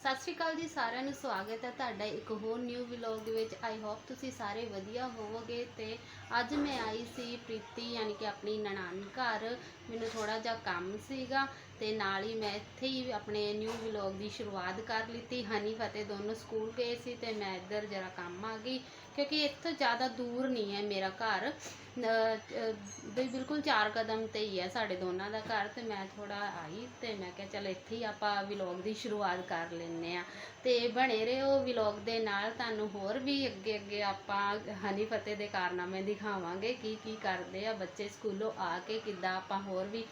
ਸਤਿ ਸ਼੍ਰੀ ਅਕਾਲ ਜੀ ਸਾਰਿਆਂ ਨੂੰ, ਸਵਾਗਤ ਹੈ ਤੁਹਾਡਾ ਇੱਕ ਹੋਰ ਨਿਊ ਵਲੌਗ ਵਿੱਚ। ਆਈ ਹੋਪ ਤੁਸੀਂ ਸਾਰੇ ਵਧੀਆ ਹੋਵੋਗੇ ਤੇ ਅੱਜ ਮੈਂ ਆਈ ਸੀ ਪ੍ਰੀਤੀ, ਯਾਨੀ ਕਿ ਆਪਣੀ ਨਨਾਣ ਘਰ। ਮੈਨੂੰ ਥੋੜਾ ਜਿਹਾ ਕੰਮ ਸੀਗਾ ਤੇ ਨਾਲ ਹੀ ਮੈਂ ਇੱਥੇ ਹੀ ਆਪਣੇ ਨਿਊ ਵਲੌਗ ਦੀ ਸ਼ੁਰੂਆਤ ਕਰ ਲਿੱਤੀ। ਹਨੀ ਫਤਿਹ ਦੋਨੋਂ ਸਕੂਲ ਗਏ ਸੀ ਤੇ ਮੈਂ ਇੱਧਰ ਜਰਾ ਕੰਮ ਆ ਗਈ ਕਿਉਂਕਿ ਇੱਥੋਂ ਜ਼ਿਆਦਾ ਦੂਰ ਨਹੀਂ ਹੈ ਮੇਰਾ ਘਰ। ਅਹ, ਬਿਲਕੁਲ ਚਾਰ ਕਦਮ ਤੇ ਹੀ ਹੈ ਸਾਡੇ ਦੋਨਾਂ ਦਾ ਘਰ ਤੇ ਮੈਂ ਥੋੜਾ ਆਈ ਤੇ ਮੈਂ ਕਿਹਾ ਚਲ ਇੱਥੇ ਹੀ ਆਪਾਂ ਵਲੌਗ ਦੀ ਸ਼ੁਰੂਆਤ ਕਰ ਲੈਂਦੇ ਆ ਤੇ ਬਣੇ ਰਹੋ ਵਲੌਗ ਦੇ ਨਾਲ ਤੁਹਾਨੂੰ ਹੋਰ ਵੀ ਅੱਗੇ ਅੱਗੇ ਆਪਾਂ ਹਨੀ ਫਤਿਹ ਦੇ ਕਾਰਨਾਮੇ ਦਿਖਾਵਾਂਗੇ ਕੀ ਕੀ ਕਰਦੇ ਆ ਬੱਚੇ ਸਕੂਲੋਂ ਆ ਕੇ ਕਿੱਦਾਂ ਆਪਾਂ ਹੋਰ ਵੀ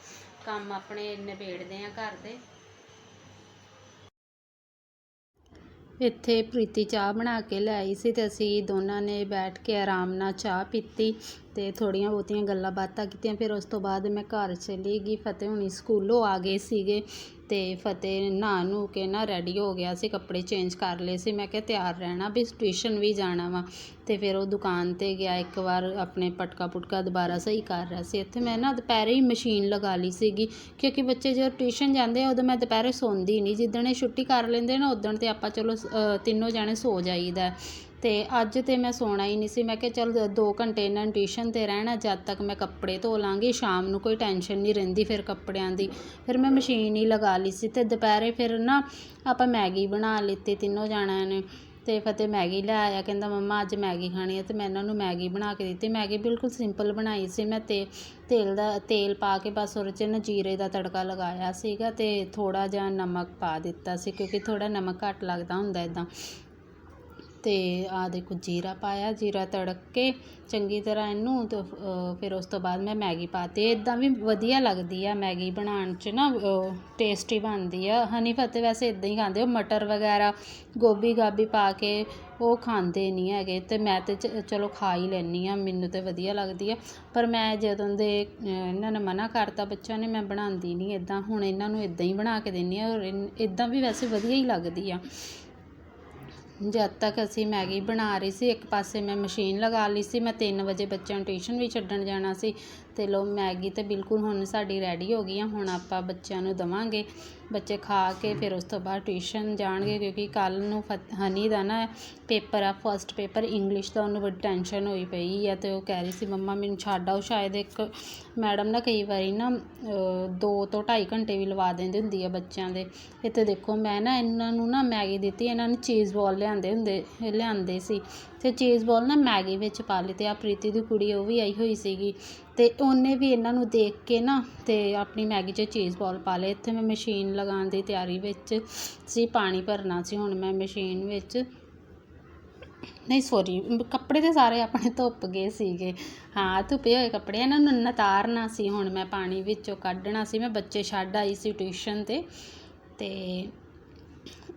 ਕੰਮ ਆਪਣੇ ਨਿਬੇੜਦੇ ਆ ਘਰ ਦੇ। ਇੱਥੇ ਪ੍ਰੀਤੀ ਚਾਹ ਬਣਾ ਕੇ ਲੈ ਆਈ ਸੀ ਤੇ ਅਸੀਂ ਦੋਨਾਂ ਨੇ ਬੈਠ ਕੇ ਆਰਾਮ ਨਾਲ ਚਾਹ ਪੀਤੀ। ਤੇ ਥੋੜੀਆਂ ਬਹੁਤੀਆਂ ਗੱਲਾਂ ਬਾਤਾਂ ਕੀਤੀਆਂ, ਫਿਰ ਉਸ ਤੋਂ ਬਾਅਦ ਮੈਂ ਘਰ ਚਲੀ ਗਈ। ਫਤਿਹ ਹੁਣੀ ਸਕੂਲੋਂ ਆ ਗਏ ਸੀਗੇ ਤੇ ਫਤਿਹ ਨਹਾ ਨੂੰ ਕੇ ਨਾ ਰੈਡੀ ਹੋ ਗਿਆ ਸੀ, ਕੱਪੜੇ ਚੇਂਜ ਕਰ ਲਏ ਸੀ। ਮੈਂ ਕਿਹਾ ਤਿਆਰ ਰਹਿਣਾ ਵੀ ਟਿਊਸ਼ਨ ਵੀ ਜਾਣਾ ਵਾ। ਤੇ ਫਿਰ ਉਹ ਦੁਕਾਨ ਤੇ ਗਿਆ, ਇੱਕ ਵਾਰ ਆਪਣੇ ਪਟਕਾ ਪੁਟਕਾ ਦੁਬਾਰਾ ਸਹੀ ਕਰ ਰਿਹਾ ਸੀ। ਇੱਥੇ ਮੈਂ ਨਾ ਦੁਪਹਿਰੇ ਹੀ ਮਸ਼ੀਨ ਲਗਾ ਲਈ ਸੀਗੀ, ਕਿਉਂਕਿ ਬੱਚੇ ਜਦੋਂ ਟਿਊਸ਼ਨ ਜਾਂਦੇ ਆ, ਉਦੋਂ ਮੈਂ ਦੁਪਹਿਰੇ ਸੌਂਦੀ ਨਹੀਂ ਜਿੱਦਣ ਇਹ ਛੁੱਟੀ ਕਰ ਲੈਂਦੇ ਨਾ ਉਦਣ ਤੇ ਆਪਾਂ ਚਲੋ ਤਿੰਨੋਂ ਜਾਣੇ ਸੌ ਜਾਈਦਾ। ਤੇ ਅੱਜ ਤੇ ਮੈਂ ਸੋਣਾ ਹੀ ਨਹੀਂ ਸੀ। ਮੈਂ ਕਿਹਾ ਚਲ 2 ਘੰਟੇ ਇਹਨਾਂ ਨੂੰ ਟਿਊਸ਼ਨ ਤੇ ਰਹਿਣਾ, ਜਦ ਤੱਕ ਮੈਂ ਕੱਪੜੇ ਧੋ ਲਾਂਗੀ, ਸ਼ਾਮ ਨੂੰ ਕੋਈ ਟੈਨਸ਼ਨ ਨਹੀਂ ਰਹਿੰਦੀ ਫਿਰ ਕੱਪੜਿਆਂ ਦੀ। ਫਿਰ ਮੈਂ ਮਸ਼ੀਨ ਹੀ ਲਗਾ ਲਈ ਸੀ ਤੇ ਦੁਪਹਿਰੇ ਫਿਰ ਨਾ ਆਪਾਂ ਮੈਗੀ ਬਣਾ ਲਿੱਤੀ, ਤਿੰਨੋਂ ਜਾਣਿਆਂ ਨੇ। ਤੇ ਫਤਿਹ ਮੈਗੀ ਲੈ ਆਇਆ, ਕਹਿੰਦਾ ਮੰਮਾ ਅੱਜ ਮੈਗੀ ਖਾਣੀ ਹੈ ਤੇ ਮੈਂ ਇਹਨਾਂ ਨੂੰ ਮੈਗੀ ਬਣਾ ਕੇ ਦਿੱਤੀ। ਮੈਗੀ ਬਿਲਕੁਲ ਸਿੰਪਲ ਬਣਾਈ ਸੀ ਮੈਂ ਤੇ ਤੇਲ ਦਾ, ਤੇਲ ਪਾ ਕੇ ਬਸ ਉਹਦੇ 'ਚ ਨਾ ਜੀਰੇ ਦਾ ਤੜਕਾ ਲਗਾਇਆ ਸੀਗਾ ਤੇ ਥੋੜਾ ਜਿਹਾ ਨਮਕ ਪਾ ਦਿੱਤਾ ਸੀ, ਕਿਉਂਕਿ ਥੋੜਾ ਨਮਕ ਘੱਟ ਲੱਗਦਾ ਹੁੰਦਾ ਇਦਾਂ ਅਤੇ ਆ ਦੇਖੋ ਜੀਰਾ ਪਾਇਆ, ਜੀਰਾ ਤੜਕ ਕੇ ਚੰਗੀ ਤਰ੍ਹਾਂ ਇਹਨੂੰ ਤੇ ਫਿਰ ਉਸ ਤੋਂ ਬਾਅਦ ਮੈਂ ਮੈਗੀ ਪਾਤੀ ਇੱਦਾਂ ਵੀ ਵਧੀਆ ਲੱਗਦੀ ਆ ਮੈਗੀ ਬਣਾਉਣ 'ਚ ਨਾ ਟੇਸਟੀ ਬਣਦੀ ਆ। ਹਨੀ ਫਤਿਹ ਵੈਸੇ ਇੱਦਾਂ ਹੀ ਖਾਂਦੇ ਉਹ ਮਟਰ ਵਗੈਰਾ, ਗੋਭੀ ਗਾਭੀ ਪਾ ਕੇ ਉਹ ਖਾਂਦੇ ਨਹੀਂ ਹੈਗੇ। ਅਤੇ ਮੈਂ ਤਾਂ ਚ- ਚਲੋ ਖਾ ਹੀ ਲੈਂਦੀ ਹਾਂ ਮੈਨੂੰ ਤਾਂ ਵਧੀਆ ਲੱਗਦੀ ਆ। ਪਰ ਮੈਂ ਜਦੋਂ ਦੇ ਇਹਨਾਂ ਨੇ ਮਨਾ ਕਰਤਾ ਬੱਚਿਆਂ ਨੇ, ਮੈਂ ਬਣਾਉਂਦੀ ਨਹੀਂ ਇੱਦਾਂ ਹੁਣ ਇਹਨਾਂ ਨੂੰ ਇੱਦਾਂ ਹੀ ਬਣਾ ਕੇ ਦਿੰਦੀ ਹਾਂ ਔਰ ਇੱਦਾਂ ਵੀ ਵੈਸੇ ਵਧੀਆ ਹੀ ਲੱਗਦੀ ਆ। ਜਦ ਤੱਕ ਅਸੀਂ ਮੈਗੀ ਬਣਾ ਰਹੀ ਸੀ, ਇੱਕ ਪਾਸੇ ਮੈਂ ਮਸ਼ੀਨ ਲਗਾ ਲਈ ਸੀ, ਮੈਂ ਤਿੰਨ ਵਜੇ ਬੱਚਿਆਂ ਨੂੰ ਟਿਊਸ਼ਨ ਵੀ ਛੱਡਣ ਜਾਣਾ ਸੀ ਤੇ ਲਓ ਮੈਗੀ ਤਾਂ ਬਿਲਕੁਲ ਹੁਣ ਸਾਡੀ ਰੈਡੀ ਹੋ ਗਈ ਆ, ਹੁਣ ਆਪਾਂ ਬੱਚਿਆਂ ਨੂੰ ਦੇਵਾਂਗੇ। ਬੱਚੇ ਖਾ ਕੇ ਫਿਰ ਉਸ ਤੋਂ ਬਾਅਦ ਟਿਊਸ਼ਨ ਜਾਣਗੇ ਕਿਉਂਕਿ ਕੱਲ੍ਹ ਨੂੰ ਫਤ- ਹਨੀ ਦਾ ਨਾ ਪੇਪਰ ਆ ਫਸਟ ਪੇਪਰ ਇੰਗਲਿਸ਼ ਦਾ, ਉਹਨੂੰ ਬੜੀ ਟੈਨਸ਼ਨ ਹੋਈ ਪਈ ਆ ਅਤੇ ਉਹ ਕਹਿ ਰਹੀ ਸੀ, ਮੰਮਾ, ਮੈਨੂੰ ਛੱਡ ਆਓ। ਸ਼ਾਇਦ ਇੱਕ ਮੈਡਮ ਨਾ ਕਈ ਵਾਰੀ ਨਾ ਦੋ ਤੋਂ ਢਾਈ ਘੰਟੇ ਵੀ ਲਵਾ ਦਿੰਦੀ ਹੁੰਦੀ ਆ ਬੱਚਿਆਂ ਦੇ। ਇੱਥੇ ਦੇਖੋ, ਮੈਂ ਨਾ ਇਹਨਾਂ ਨੂੰ ਨਾ ਮੈਗੀ ਦਿੱਤੀ, ਇਹਨਾਂ ਨੇ ਚੀਜ਼ ਬੋਲ ਲਿਆਂਦੇ ਹੁੰਦੇ, ਲਿਆਂਦੇ ਸੀ। ਅਤੇ ਚੀਜ਼ ਬੋਲ ਨਾ ਮੈਗੀ ਵਿੱਚ ਪਾ ਲਈ ਅਤੇ ਆਹ ਪ੍ਰੀਤੀ ਦੀ ਕੁੜੀ ਉਹ ਵੀ ਆਈ ਹੋਈ ਸੀਗੀ ਅਤੇ ਉਹਨੇ ਵੀ ਇਹਨਾਂ ਨੂੰ ਦੇਖ ਕੇ ਨਾ ਅਤੇ ਆਪਣੀ ਮੈਗੀ 'ਚ ਚੀਜ਼ ਬੋਲ ਪਾ ਲਏ ਇੱਥੇ ਮੈਂ ਮਸ਼ੀਨ ਲਗਾਉਣ ਦੀ ਤਿਆਰੀ ਵਿੱਚ ਸੀ, ਪਾਣੀ ਭਰਨਾ ਸੀ, ਹੁਣ ਮੈਂ ਮਸ਼ੀਨ ਵਿੱਚ ਨਹੀਂ ਸੋਰੀ ਕੱਪੜੇ ਤਾਂ ਸਾਰੇ ਆਪਣੇ ਧੁੱਪ ਗਏ ਸੀਗੇ। ਹਾਂ ਧੁੱਪੇ ਹੋਏ ਕੱਪੜੇ, ਇਹਨਾਂ ਨੂੰ ਨਤਾਰਨਾ ਸੀ, ਹੁਣ ਮੈਂ ਪਾਣੀ ਵਿੱਚੋਂ ਕੱਢਣਾ ਸੀ। ਮੈਂ ਬੱਚੇ ਛੱਡ ਆਈ ਸੀ ਟਿਊਸ਼ਨ ਤੇ ਅਤੇ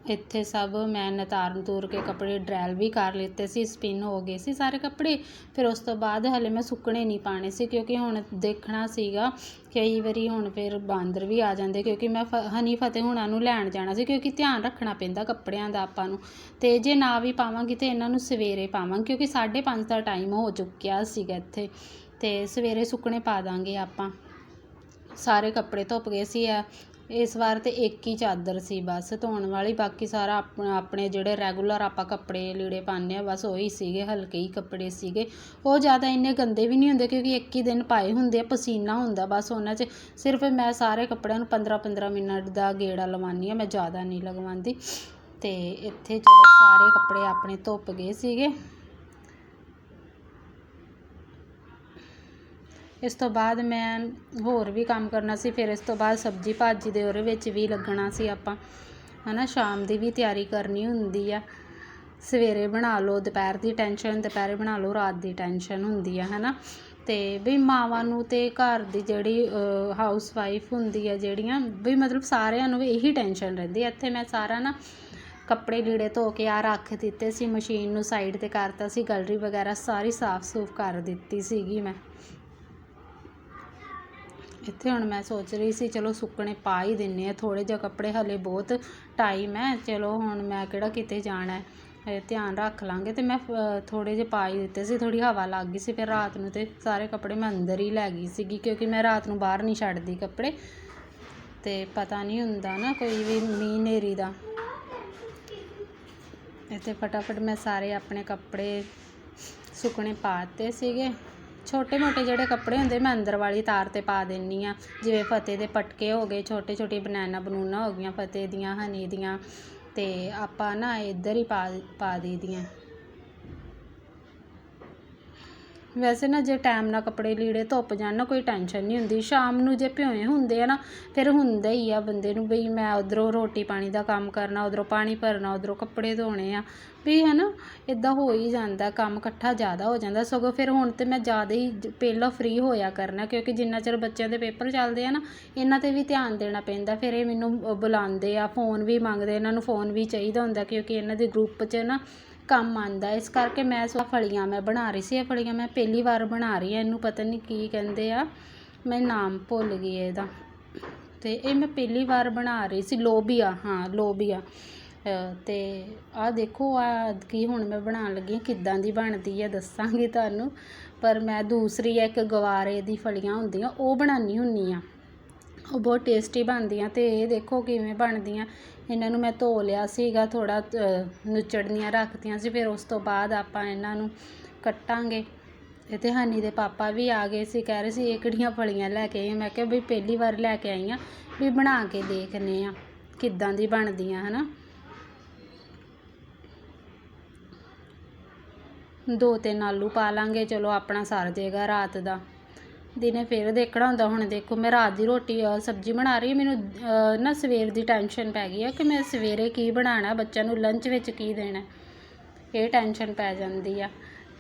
ਇੱਥੇ ਸਭ ਮੈਂ ਨਤਾਰ ਨਤੂਰ ਕੇ ਕੱਪੜੇ ਡਰੈਲ ਵੀ ਕਰ ਲਿੱਤੇ ਸੀ, ਸਪਿਨ ਹੋ ਗਏ ਸੀ ਸਾਰੇ ਕੱਪੜੇ। ਫਿਰ ਉਸ ਤੋਂ ਬਾਅਦ ਹਲੇ ਮੈਂ ਸੁੱਕਣੇ ਨਹੀਂ ਪਾਣੇ ਸੀ ਕਿਉਂਕਿ ਹੁਣ ਦੇਖਣਾ ਸੀਗਾ ਕਈ ਵਾਰੀ ਹੁਣ ਫਿਰ ਬਾਂਦਰ ਵੀ ਆ ਜਾਂਦੇ ਕਿਉਂਕਿ ਮੈਂ ਫ- ਹਨੀ ਫਤਿਹ ਹੁਣਾਂ ਨੂੰ ਲੈਣ ਜਾਣਾ ਸੀ ਕਿਉਂਕਿ ਧਿਆਨ ਰੱਖਣਾ ਪੈਂਦਾ ਕੱਪੜਿਆਂ ਦਾ ਆਪਾਂ ਨੂੰ। ਤੇ ਜੇ ਨਾ ਵੀ ਪਾਵਾਂਗੀ ਤੇ ਇਹਨਾਂ ਨੂੰ ਸਵੇਰੇ ਪਾਵਾਂਗੀ ਕਿਉਂਕਿ 5:30 ਦਾ ਟਾਈਮ ਹੋ ਚੁੱਕਿਆ ਸੀਗਾ ਇੱਥੇ। ਤੇ ਸਵੇਰੇ ਸੁੱਕਣੇ ਪਾ ਦਾਂਗੇ ਆਪਾਂ। ਸਾਰੇ ਕੱਪੜੇ ਧੁੱਪ ਗਏ ਸੀ ਆ ਇਸ ਵਾਰ ਤਾਂ ਇੱਕ ਹੀ ਚਾਦਰ ਸੀ ਬਸ, ਧੋਣ ਵਾਲੀ। ਬਾਕੀ ਸਾਰਾ ਆਪਣਾ, ਆਪਣੇ ਜਿਹੜੇ ਰੈਗੂਲਰ ਆਪਾਂ ਕੱਪੜੇ ਲੀੜੇ ਪਾਉਂਦੇ ਹਾਂ, ਬਸ ਉਹੀ ਸੀਗੇ, ਹਲਕੇ ਹੀ ਕੱਪੜੇ ਸੀਗੇ। ਉਹ ਜ਼ਿਆਦਾ ਇੰਨੇ ਗੰਦੇ ਵੀ ਨਹੀਂ ਹੁੰਦੇ ਕਿਉਂਕਿ ਇੱਕ ਹੀ ਦਿਨ ਪਾਏ ਹੁੰਦੇ ਆ, ਪਸੀਨਾ ਹੁੰਦਾ ਬਸ ਉਹਨਾਂ 'ਚ। ਸਿਰਫ ਮੈਂ ਸਾਰੇ ਕੱਪੜਿਆਂ ਨੂੰ 15 15 ਮਿੰਟ ਦਾ ਗੇੜਾ ਲਵਾਉਂਦੀ ਹਾਂ, ਮੈਂ ਜ਼ਿਆਦਾ ਨਹੀਂ ਲਗਵਾਉਂਦੀ। ਅਤੇ ਇੱਥੇ ਚਲੋ ਸਾਰੇ ਕੱਪੜੇ ਆਪਣੇ ਧੁੱਪ ਗਏ ਸੀਗੇ। ਇਸ ਤੋਂ ਬਾਅਦ ਮੈਂ ਹੋਰ ਵੀ ਕੰਮ ਕਰਨਾ ਸੀ, ਫਿਰ ਇਸ ਤੋਂ ਬਾਅਦ ਸਬਜ਼ੀ ਭਾਜੀ ਦੇ ਉਹਦੇ ਵਿੱਚ ਵੀ ਲੱਗਣਾ ਸੀ ਆਪਾਂ ਹੈ ਨਾ ਸ਼ਾਮ ਦੀ ਵੀ ਤਿਆਰੀ ਕਰਨੀ ਹੁੰਦੀ ਆ। ਸਵੇਰੇ ਬਣਾ ਲਓ, ਦੁਪਹਿਰ ਦੀ ਟੈਨਸ਼ਨ ਦੁਪਹਿਰੇ ਬਣਾ ਲਓ, ਰਾਤ ਦੀ ਟੈਨਸ਼ਨ ਹੁੰਦੀ ਆ ਹੈ ਨਾ ਤੇ ਵੀ ਮਾਵਾਂ ਨੂੰ ਤੇ ਘਰ ਦੀ ਜਿਹੜੀ ਹਾਊਸ ਵਾਈਫ ਹੁੰਦੀ ਆ ਜਿਹੜੀਆਂ, ਵੀ ਮਤਲਬ ਸਾਰਿਆਂ ਨੂੰ ਵੀ ਇਹੀ ਟੈਨਸ਼ਨ ਰਹਿੰਦੀ ਇੱਥੇ ਮੈਂ ਸਾਰਾ ਨਾ ਕੱਪੜੇ ਲੀੜੇ ਧੋ ਕੇ ਆ ਰੱਖ ਦਿੱਤੇ ਸੀ, ਮਸ਼ੀਨ ਨੂੰ ਸਾਈਡ ਤੇ ਕਰਤਾ ਸੀ ਗੈਲਰੀ ਵਗੈਰਾ ਸਾਰੀ ਸਾਫ਼ ਸੂਫ ਕਰ ਦਿੱਤੀ ਸੀਗੀ ਮੈਂ। ਇੱਥੇ ਹੁਣ ਮੈਂ ਸੋਚ ਰਹੀ ਸੀ, ਚਲੋ ਸੁੱਕਣੇ ਪਾ ਹੀ ਦਿੰਦੇ ਹਾਂ ਥੋੜ੍ਹੇ ਜਿਹੇ ਕੱਪੜੇ ਹਲੇ ਬਹੁਤ ਟਾਈਮ ਹੈ, ਚਲੋ ਹੁਣ ਮੈਂ ਕਿਹੜਾ ਕਿਤੇ ਜਾਣਾ ਧਿਆਨ ਰੱਖ ਲਾਂਗੇ ਅਤੇ ਮੈਂ ਥੋੜ੍ਹੇ ਜਿਹੇ ਪਾ ਹੀ ਦਿੱਤੇ ਸੀ, ਥੋੜ੍ਹੀ ਹਵਾ ਲੱਗ ਗਈ ਸੀ, ਫਿਰ ਰਾਤ ਨੂੰ ਤਾਂ ਸਾਰੇ ਕੱਪੜੇ ਮੈਂ ਅੰਦਰ ਹੀ ਲੈ ਗਈ ਸੀਗੀ, ਕਿਉਂਕਿ ਮੈਂ ਰਾਤ ਨੂੰ ਬਾਹਰ ਨਹੀਂ ਛੱਡਦੀ ਕੱਪੜੇ। ਅਤੇ ਪਤਾ ਨਹੀਂ ਹੁੰਦਾ ਨਾ, ਕੋਈ ਵੀ ਮੀਂਹ ਹਨੇਰੀ ਦਾ। ਇੱਥੇ ਫਟਾਫਟ ਮੈਂ ਸਾਰੇ ਆਪਣੇ ਕੱਪੜੇ ਸੁੱਕਣੇ ਪਾ ਦਿੱਤੇ ਸੀਗੇ। ਛੋਟੇ ਮੋਟੇ ਜਿਹੜੇ ਕੱਪੜੇ ਹੁੰਦੇ, ਮੈਂ ਅੰਦਰ ਵਾਲੀ ਤਾਰ ਤੇ ਪਾ ਦਿੰਨੀ ਆ। ਜਿਵੇਂ ਫਤਿਹ ਦੇ ਪਟਕੇ ਹੋ ਗਏ ਛੋਟੇ ਛੋਟੇ ਬਨਾਨਾ ਬਨੂਨਾ ਹੋ ਗਈਆਂ, ਫਤਿਹ ਦੀਆਂ, ਹਨੀ ਦੀਆਂ, ਤੇ ਆਪਾਂ ਨਾ ਇੱਧਰ ਹੀ ਪਾ ਪਾ ਦਈਦੀਆਂ। ਵੈਸੇ ਨਾ ਜੇ ਟਾਈਮ ਨਾਲ ਕੱਪੜੇ ਲੀੜੇ ਧੁੱਪ ਜਾਣ ਨਾ ਕੋਈ ਟੈਨਸ਼ਨ ਨਹੀਂ ਹੁੰਦੀ। ਸ਼ਾਮ ਨੂੰ ਜੇ ਭਿਓਏ ਹੁੰਦੇ ਆ ਨਾ, ਫਿਰ ਹੁੰਦਾ ਹੀ ਆ ਬੰਦੇ ਨੂੰ ਬਈ ਮੈਂ ਉਧਰੋਂ ਰੋਟੀ ਪਾਣੀ ਦਾ ਕੰਮ ਕਰਨਾ, ਉਧਰੋਂ ਪਾਣੀ ਭਰਨਾ, ਉਧਰੋਂ ਕੱਪੜੇ ਧੋਣੇ ਆ। ਵੀ ਹੈ ਨਾ ਇਦਾਂ ਹੋ ਹੀ ਜਾਂਦਾ, ਕੰਮ ਇਕੱਠਾ ਜ਼ਿਆਦਾ ਹੋ ਜਾਂਦਾ। ਸਗੋਂ ਫਿਰ ਹੁਣ ਤੇ ਮੈਂ ਜ਼ਿਆਦਾ ਹੀ ਪਹਿਲਾਂ ਫ੍ਰੀ ਹੋਇਆ ਕਰਨਾ, ਕਿਉਂਕਿ ਜਿੰਨਾ ਚਿਰ ਬੱਚਿਆਂ ਦੇ ਪੇਪਰ ਚੱਲਦੇ ਆ ਨਾ, ਇਹਨਾਂ ਤੇ ਵੀ ਧਿਆਨ ਦੇਣਾ ਪੈਂਦਾ। ਫਿਰ ਇਹ ਮੈਨੂੰ ਬੁਲਾਉਂਦੇ ਆ ਫੋਨ ਵੀ ਮੰਗਦੇ ਇਹਨਾਂ ਨੂੰ ਫੋਨ ਵੀ ਚਾਹੀਦਾ ਹੁੰਦਾ, ਕਿਉਂਕਿ ਇਹਨਾਂ ਦੇ ਗਰੁੱਪ 'ਚ ਨਾ ਕੰਮ ਆਉਂਦਾ ਇਸ ਕਰਕੇ ਮੈਂ ਸੋ ਫਲੀਆਂ ਮੈਂ ਬਣਾ ਰਹੀ ਸੀ ਇਹ ਫਲੀਆਂ ਮੈਂ ਪਹਿਲੀ ਵਾਰ ਬਣਾ ਰਹੀ ਹਾਂ। ਇਹਨੂੰ ਪਤਾ ਨਹੀਂ ਕੀ ਕਹਿੰਦੇ ਆ ਮੈਂ ਨਾਮ ਭੁੱਲ ਗਈ ਇਹਦਾ। ਤੇ ਇਹ ਮੈਂ ਪਹਿਲੀ ਵਾਰ ਬਣਾ ਰਹੀ ਸੀ ਲੋਬੀਆ ਹਾਂ ਲੋਬੀਆ। ਅ, ਤੇ ਆਹ ਦੇਖੋ ਆ ਕੀ ਹੁਣ ਮੈਂ ਬਣਾਉਣ ਲੱਗੀ ਹਾਂ ਕਿੱਦਾਂ ਦੀ ਬਣਦੀ ਹੈ ਦੱਸਾਂਗੀ ਤੁਹਾਨੂੰ। ਪਰ ਮੈਂ ਦੂਸਰੀ ਇੱਕ ਗਵਾਰੇ ਦੀ ਫਲੀਆਂ ਹੁੰਦੀਆਂ ਉਹ ਬਣਾਉਣੀ ਹੁੰਨੀ ਆ ਉਹ ਬਹੁਤ ਟੇਸਟੀ ਬਣਦੀਆਂ ਅਤੇ ਇਹ ਦੇਖੋ ਕਿਵੇਂ ਬਣਦੀਆਂ। ਇਹਨਾਂ ਨੂੰ ਮੈਂ ਧੋ ਲਿਆ ਸੀਗਾ, ਥੋੜ੍ਹਾ ਨੁਚੜਨੀਆਂ ਰੱਖਤੀਆਂ ਸੀ, ਫਿਰ ਉਸ ਤੋਂ ਬਾਅਦ ਆਪਾਂ ਇਹਨਾਂ ਨੂੰ ਕੱਟਾਂਗੇ। ਅਤੇ ਹਨੀ ਦੇ ਪਾਪਾ ਵੀ ਆ ਗਏ ਸੀ, ਕਹਿ ਰਹੇ ਸੀ, ਇਹ ਕਿਹੜੀਆਂ ਫਲੀਆਂ ਲੈ ਕੇ ਆਈ ਮੈਂ ਕਿਹਾ ਵੀ ਪਹਿਲੀ ਵਾਰ ਲੈ ਕੇ ਆਈ ਆ, ਵੀ ਬਣਾ ਕੇ ਦੇਖਨੇ ਆ, ਕਿੱਦਾਂ ਦੀ ਬਣਦੀਆਂ, ਹਨਾ? ਦੋ ਤਿੰਨ ਆਲੂ ਪਾ ਲਾਂਗੇ, ਚਲੋ ਆਪਣਾ ਸਰ ਜਾਏਗਾ ਰਾਤ ਦਾ। ਦਿਨੇ ਫਿਰ ਦੇਖਣਾ ਹੁੰਦਾ, ਹੁਣ ਦੇਖੋ ਮੈਂ ਰਾਤ ਦੀ ਰੋਟੀ ਸਬਜ਼ੀ ਬਣਾ ਰਹੀ ਮੈਨੂੰ ਨਾ ਸਵੇਰ ਦੀ ਟੈਨਸ਼ਨ ਪੈ ਗਈ ਆ ਕਿ ਮੈਂ ਸਵੇਰੇ ਕੀ ਬਣਾਉਣਾ, ਬੱਚਿਆਂ ਨੂੰ ਲੰਚ ਵਿੱਚ ਕੀ ਦੇਣਾ ਇਹ ਟੈਨਸ਼ਨ ਪੈ ਜਾਂਦੀ ਆ।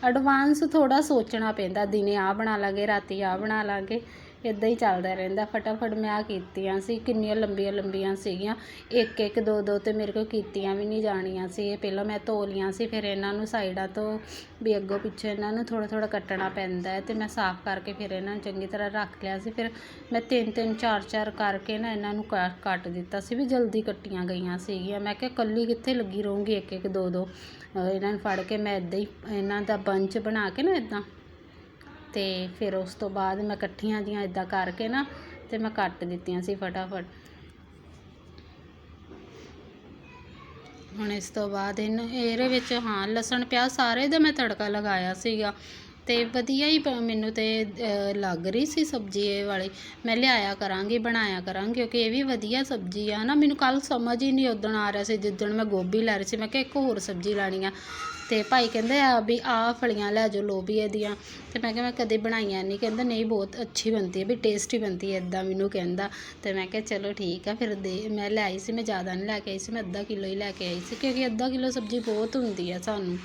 ਐਡਵਾਂਸ ਥੋੜਾ ਸੋਚਣਾ ਪੈਂਦਾ, ਦਿਨੇ ਆ ਬਣਾ ਲਾਂਗੇ, ਰਾਤੀ ਆ ਬਣਾ ਲਾਂਗੇ। ਇੱਦਾਂ ਹੀ ਚੱਲਦਾ ਰਹਿੰਦਾ। ਫਟਾਫਟ ਮੈਂ ਆ ਕੀਤੀਆਂ ਸੀ, ਕਿੰਨੀਆਂ ਲੰਬੀਆਂ ਲੰਬੀਆਂ ਸੀਗੀਆਂ। ਇੱਕ ਇੱਕ, ਦੋ ਦੋ ਤੇ ਮੇਰੇ ਕੋਲ ਕੀਤੀਆਂ ਵੀ ਨਹੀਂ ਜਾਣੀਆਂ ਸੀ। ਇਹ ਪਹਿਲਾਂ ਮੈਂ ਧੋ ਲੀਆਂ ਸੀ, ਫਿਰ ਇਹਨਾਂ ਨੂੰ ਸਾਈਡਾਂ ਤੋਂ ਵੀ ਅੱਗੋਂ ਪਿੱਛੇ ਇਹਨਾਂ ਨੂੰ ਥੋੜਾ ਥੋੜਾ ਕੱਟਣਾ ਪੈਂਦਾ ਹੈ ਤੇ ਮੈਂ ਸਾਫ਼ ਕਰਕੇ ਫਿਰ ਇਹਨਾਂ ਨੂੰ ਚੰਗੀ ਤਰ੍ਹਾਂ ਰੱਖ ਲਿਆ ਸੀ। ਫਿਰ ਮੈਂ ਤਿੰਨ ਤਿੰਨ, ਚਾਰ ਚਾਰ ਕਰਕੇ ਨਾ ਇਹਨਾਂ ਨੂੰ ਕ- ਕੱਟ ਦਿੱਤਾ ਸੀ ਵੀ ਜਲਦੀ ਕੱਟੀਆਂ ਗਈਆਂ ਸੀਗੀਆਂ। ਮੈਂ ਕਿਹਾ ਕੱਲੀ ਕਿੱਥੇ ਲੱਗੀ ਰਹੂੰਗੀ ਇੱਕ ਇੱਕ, ਦੋ ਦੋ। ਇਹਨਾਂ ਨੂੰ ਫੜ ਕੇ ਮੈਂ ਇਦਾਂ ਹੀ, ਇਹਨਾਂ ਦਾ ਬੰਚ ਬਣਾ ਕੇ ਨਾ ਇਦਾਂ ਤੇ ਫਿਰ ਉਸ ਤੋਂ ਬਾਅਦ ਮੈਂ ਇਕੱਠੀਆਂ ਜੀਆਂ ਇਦਾਂ ਕਰਕੇ ਨਾ ਤੇ ਮੈਂ ਕੱਟ ਦਿੱਤੀਆਂ ਸੀ ਫਟਾਫਟ। ਹੁਣ ਇਸ ਤੋਂ ਬਾਅਦ ਇਹਨੂੰ ਇਹਦੇ ਵਿੱਚ ਹਾਂ, ਲਸਣ ਪਿਆਜ਼ ਸਾਰੇ ਦਾ ਮੈਂ ਤੜਕਾ ਲਗਾਇਆ ਸੀਗਾ ਤੇ ਵਧੀਆ ਹੀ ਪ- ਮੈਨੂੰ ਤੇ ਲੱਗ ਰਹੀ ਸੀ ਸਬਜ਼ੀ ਇਹ ਵਾਲੀ। ਮੈਂ ਲਿਆਇਆ ਕਰਾਂਗੀ, ਬਣਾਇਆ ਕਰਾਂਗੀ, ਕਿਉਂਕਿ ਇਹ ਵੀ ਵਧੀਆ ਸਬਜ਼ੀ ਆ ਨਾ। ਮੈਨੂੰ ਕੱਲ ਸਮਝ ਹੀ ਨਹੀਂ ਉਦਣ ਆ ਰਿਹਾ ਸੀ, ਜਿੱਦਣ ਮੈਂ ਗੋਭੀ ਲੈ ਰਹੀ ਸੀ। ਮੈਂ ਕਿਹਾ ਇੱਕ ਹੋਰ ਸਬਜ਼ੀ ਲੈਣੀ ਆ। ਤੇ ਭਾਈ ਕਹਿੰਦੇ ਆ ਵੀ ਆਹ ਫਲੀਆਂ ਲੈ ਜਾਓ ਲੋਬੀਏ ਦੀਆਂ ਤੇ ਮੈਂ ਕਿਹਾ ਮੈਂ ਕਦੇ ਬਣਾਈਆਂ ਨਹੀਂ ਕਹਿੰਦਾ ਨਹੀਂ, ਬਹੁਤ ਅੱਛੀ ਬਣਦੀ ਹੈ ਵੀ ਟੇਸਟੀ ਬਣਦੀ ਹੈ ਇਦਾਂ ਮੈਨੂੰ ਕਹਿੰਦਾ। ਤੇ ਮੈਂ ਕਿਹਾ ਚਲੋ ਠੀਕ ਆ, ਫਿਰ ਦੇ, ਮੈਂ ਲੈ ਆਈ ਸੀ, ਮੈਂ ਜ਼ਿਆਦਾ ਨਹੀਂ ਲੈ ਕੇ ਆਈ ਸੀ, ਮੈਂ ਅੱਧਾ ਕਿਲੋ ਹੀ ਲੈ ਕੇ ਆਈ ਸੀ, ਕਿਉਂਕਿ ਅੱਧਾ ਕਿਲੋ ਸਬਜ਼ੀ ਬਹੁਤ ਹੁੰਦੀ ਹੈ ਸਾਨੂੰ।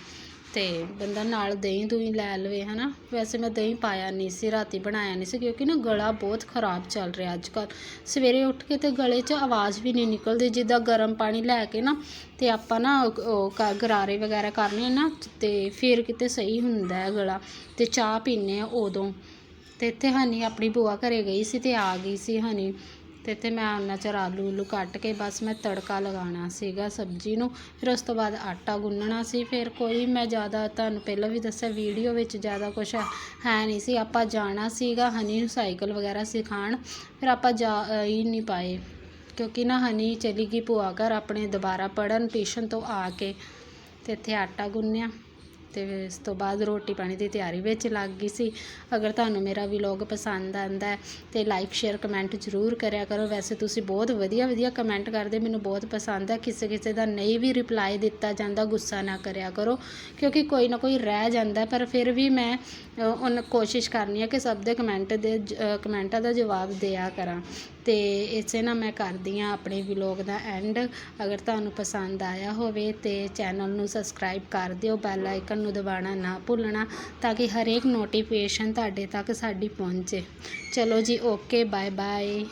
ਤੇ ਬੰਦਾ ਨਾਲ ਦਹੀਂ ਦੂਹੀਂ ਲੈ ਲਵੇ, ਹਨਾ? ਵੈਸੇ ਮੈਂ ਦਹੀਂ ਪਾਇਆ ਨਹੀਂ ਸੀ, ਰਾਤੀ ਬਣਾਇਆ ਨਹੀਂ ਸੀ, ਕਿਉਂਕਿ ਨਾ ਗਲਾ ਬਹੁਤ ਖਰਾਬ ਚੱਲ ਰਿਹਾ ਅੱਜ ਕੱਲ੍ਹ ਸਵੇਰੇ ਉੱਠ ਕੇ ਤੇ ਗਲੇ 'ਚ ਆਵਾਜ਼ ਵੀ ਨਹੀਂ ਨਿਕਲਦੀ, ਜਿੱਦਾਂ ਗਰਮ ਪਾਣੀ ਲੈ ਕੇ ਨਾ, ਤੇ ਆਪਾਂ ਨਾ ਉਹ- ਉਹ ਗਰਾਰੇ ਵਗੈਰਾ ਕਰਨੇ ਨਾ, ਤੇ ਫਿਰ ਕਿਤੇ ਸਹੀ ਹੁੰਦਾ ਹੈ ਗਲਾ। ਤੇ ਚਾਹ ਪੀਂਦੇ ਆ ਉਦੋਂ। ਤੇ ਇੱਥੇ ਹਨੀ ਆਪਣੀ ਬੁਆ ਘਰੇ ਗਈ ਸੀ ਤੇ ਆ ਗਈ ਸੀ ਹਨੀ। ਤੇ ਇੱਥੇ ਮੈਂ ਉਹਨਾਂ ਚਿਰ ਆਲੂ ਉਲੂ ਕੱਟ ਕੇ ਬਸ ਮੈਂ ਤੜਕਾ ਲਗਾਉਣਾ ਸੀਗਾ ਸਬਜ਼ੀ ਨੂੰ, ਫਿਰ ਉਸ ਤੋਂ ਬਾਅਦ ਆਟਾ ਗੁੰਨਣਾ ਸੀ, ਫਿਰ ਕੋਈ ਮੈਂ ਜ਼ਿਆਦਾ ਤੁਹਾਨੂੰ ਪਹਿਲਾਂ ਵੀ ਦੱਸਿਆ ਵੀਡੀਓ ਵਿੱਚ ਜ਼ਿਆਦਾ ਕੁਝ ਹੈ ਨਹੀਂ ਸੀ, ਆਪਾਂ ਜਾਣਾ ਸੀਗਾ ਹਨੀ ਨੂੰ ਸਾਈਕਲ ਵਗੈਰਾ ਸਿਖਾਉਣ, ਫਿਰ ਆਪਾਂ ਜਾ ਹੀ ਨਹੀਂ ਪਾਏ, ਕਿਉਂਕਿ ਨਾ ਹਨੀ ਚਲੀ ਗਈ ਭੂਆ ਘਰ ਆਪਣੇ ਦੁਬਾਰਾ ਪੜਨ ਟਿਊਸ਼ਨ ਤੋਂ ਆ ਕੇ ਤੇ ਇੱਥੇ ਆਟਾ ਗੁੰਨਿਆ। ਤੇ ਇਸ ਤੋਂ ਬਾਅਦ ਰੋਟੀ ਪਾਣੀ ਦੀ ਤਿਆਰੀ ਵਿੱਚ ਲੱਗ ਗਈ ਸੀ। ਅਗਰ ਤੁਹਾਨੂੰ ਮੇਰਾ ਵਲੌਗ ਪਸੰਦ ਆਂਦਾ ਹੈ ਤੇ ਲਾਈਕ ਸ਼ੇਅਰ ਕਮੈਂਟ ਜ਼ਰੂਰ ਕਰਿਆ ਕਰੋ। ਵੈਸੇ ਤੁਸੀਂ ਬਹੁਤ ਵਧੀਆ ਵਧੀਆ ਕਮੈਂਟ ਕਰਦੇ ਮੈਨੂੰ ਬਹੁਤ ਪਸੰਦ ਹੈ। ਕਿਸੇ ਕਿਸੇ ਦਾ ਨਹੀਂ ਵੀ ਰਿਪਲਾਈ ਦਿੱਤਾ ਜਾਂਦਾ ਗੁੱਸਾ ਨਾ ਕਰਿਆ ਕਰੋ ਕਿਉਂਕਿ ਕੋਈ ਨਾ ਕੋਈ ਰਹਿ ਜਾਂਦਾ ਪਰ ਫਿਰ ਵੀ ਮੈਂ ਅ, ਕੋਸ਼ਿਸ਼ ਕਰਨੀ ਹੈ ਕਿ ਸਭ ਦੇ ਕਮੈਂਟ ਦੇ ਜ- ਕਮੈਂਟਾਂ ਦਾ ਜਵਾਬ ਦਿਆ ਕਰਾਂ। ਤੇ ਇਸੇ ਨਾਲ ਮੈਂ ਕਰਦੀ ਹਾਂ ਆਪਣੇ ਵਲੌਗ ਦਾ ਐਂਡ ਅਗਰ ਤੁਹਾਨੂੰ ਪਸੰਦ ਆਇਆ ਹੋਵੇ ਤੇ ਚੈਨਲ ਨੂੰ ਸਬਸਕ੍ਰਾਈਬ ਕਰ ਦਿਓ ਬੈਲ ਆਈਕਨ ਨੂੰ ਦਬਾਉਣਾ ਨਾ ਭੁੱਲਣਾ ਤਾਂ ਕਿ ਹਰੇਕ ਨੋਟੀਫਿਕੇਸ਼ਨ ਤੁਹਾਡੇ ਤੱਕ ਸਾਡੀ ਪਹੁੰਚੇ। ਚਲੋ ਜੀ ਓਕੇ ਬਾਏ ਬਾਏ